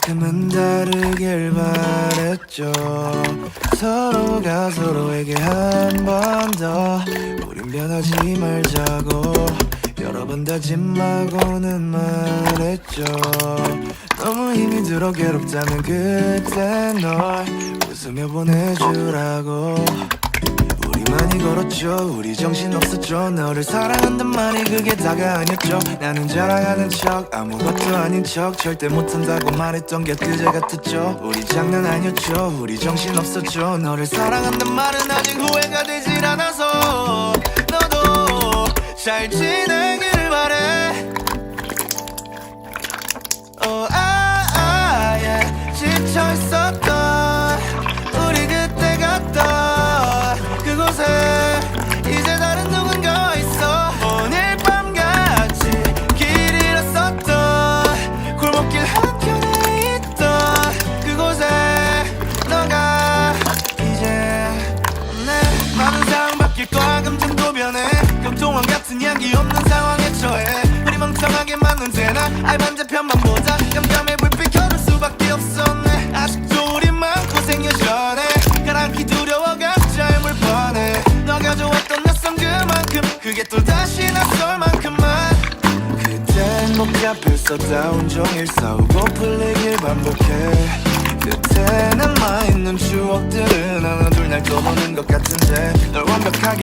되길 바랬죠. 서로가 서로에게 한 번 더. 우린 변하지 말자고. 여러 번 다짐하고는 말했죠. 너무 힘이 들어 괴롭다면 그때 널 웃으며 보내주라고 많이 걸었죠. 우리 정신 없었죠. 너를 사랑한단 말이 그게 다가 아니었죠. 나는 자랑하는 척 아무것도 아닌 척 절대 못한다고 말했던 게 그제 같았죠. 우리 장난 아니었죠. 우리 정신 없었죠. 너를 사랑한단 말은 아직 후회가 되질 않아서 너도 잘 지내 그게 또 다시 낯설 만큼만. 그땐 복잡했었다 온종일 싸우고 풀리길 반복해. 끝에 남아있는 추억들은 하나 둘 날 떠보는 것 같은데 널 완벽하게